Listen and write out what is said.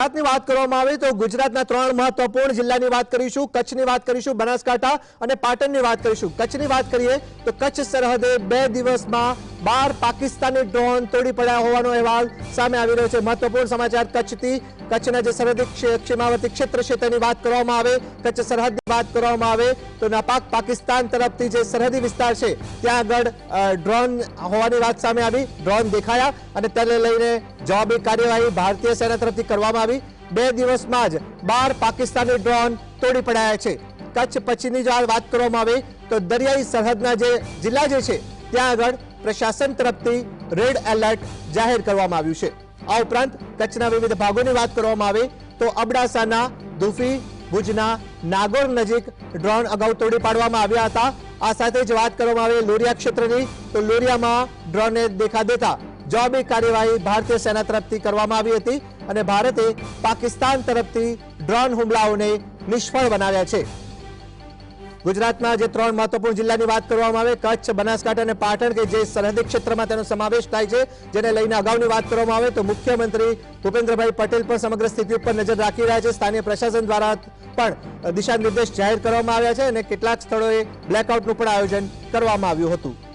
ગુજરાતની વાત કરવામાં આવે તો ગુજરાતના ત્રણ મહત્વપૂર્ણ જિલ્લાની વાત કરીશું. કચ્છની વાત કરીશું બનાસકાંઠા અને પાટણની વાત કરીશું. કચ્છની વાત કરીએ તો કચ્છ સરહદે બે દિવસમાં બાર પાકિસ્તાની ડ્રોન તોડી પડ્યા હોવાનો અહેવાલ સામે આવી રહ્યો છે. મહત્વપૂર્ણ સમાચાર કચ્છથી. કચ્છના જે સરહદી સીમાવર્તી ક્ષેત્ર છે તેની વાત કરવામાં આવે, કચ્છ સરહદની વાત કરવામાં આવે, તો નાપાક પાકિસ્તાન તરફથી જે સરહદી વિસ્તાર છે, ત્યાં આગળ ડ્રોન હોવાની વાત સામે આવી. ડ્રોન દેખાયા અને તેને લઈને જવાબી કાર્યવાહી ભારતીય સેના તરફથી કરવામાં આવી. બે દિવસમાં જ બાર પાકિસ્તાની ડ્રોન તોડી પડાયા છે. કચ્છ પછીની જો વાત કરવામાં આવે, તો દરિયાઈ સરહદના જે જિલ્લા જે છે ત્યાં આગળ પ્રશાસન તરફથી રેડ એલર્ટ જાહેર કરવામાં આવ્યું છે. આ ઉપરાંત કચ્છના વિવિધ ભાગોની વાત કરવામાં આવે તો અબડાસાના દુફી, ભુજના નાગોર નજીક ડ્રોન અગાઉ તોડી પાડવામાં આવ્યા હતા. આ સાથે જ વાત કરવામાં આવે લોરિયા ક્ષેત્રની તો લોરિયામાં ડ્રોનને દેખા દેતા જવાબી કાર્યવાહી ભારતીય સેના તરફથી કરવામાં આવી હતી અને ભારતે પાકિસ્તાન તરફથી ડ્રોન હુમલાઓને નિષ્ફળ બનાવ્યા છે. ગુજરાતના જે ત્રણ મહત્વપૂર્ણ જિલ્લાની વાત કરવામાં આવે. કચ્છ, બનાસકાંઠા અને પાટણ કે જે સરહદી ક્ષેત્રમાં તેનો સમાવેશ થાય છે, જેને લઈને અગાઉની વાત કરવામાં આવે તો મુખ્યમંત્રી ભૂપેન્દ્રભાઈ પટેલ પણ સમગ્ર સ્થિતિ ઉપર નજર રાખી રહ્યા છે. સ્થાનિય પ્રશાસન દ્વારા પણ દિશા નિર્દેશ જાહેર કરવામાં આવ્યા છે અને કેટલાક સ્થળોએ બ્લેકઆઉટનું પણ આયોજન કરવામાં આવ્યું હતું.